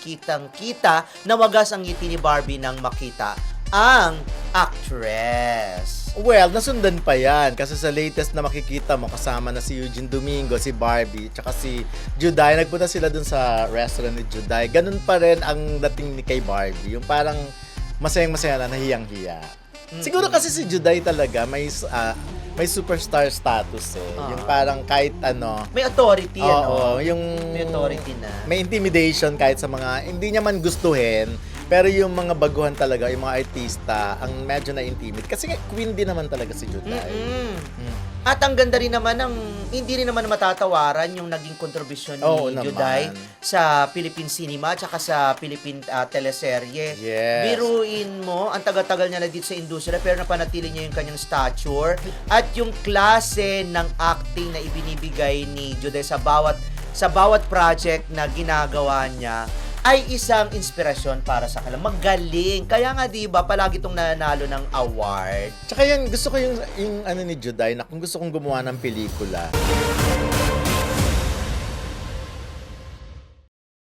kitang-kita na wagas ang ngiti ni Barbie nang makita ang actress. Well, nasundan pa yan. Kasi sa latest na makikita mo, kasama na si Eugene Domingo, si Barbie, tsaka si Juday. Nagpunta sila dun sa restaurant ni Juday. Ganun pa rin ang dating ni kay Barbie. Yung parang masayang-masaya na, nahiyang-hiya. Siguro kasi si Juday talaga may ah, may superstar status eh. Ah. Yung parang kahit ano, May authority, Oo, ano? yung May authority na. may intimidation kahit sa mga hindi niya man gustuhin, pero yung mga baguhan talaga, yung mga artista, ang medyo na-intimidate. Kasi nga, queen din naman talaga si Juday. Mm-mm. Mm. At ang ganda rin naman ng hindi rin naman matatawaran yung naging kontribusyon ni Oo naman. Juday sa Philippine cinema at sa Philippine ah, teleserye. Yes. Biruin mo, ang tagal-tagal niya na dito sa industriya pero napanatili niya yung kanyang stature at yung klase ng acting na ibinibigay ni Juday sa bawat sa bawat project na ginagawa niya ay isang inspirasyon para sa kanila. Magaling. Kaya nga 'di ba palagi itong nanalo ng award. Tsaka yan, gusto ko yung, yung ano ni Juday, na kung gusto kong gumawa ng pelikula,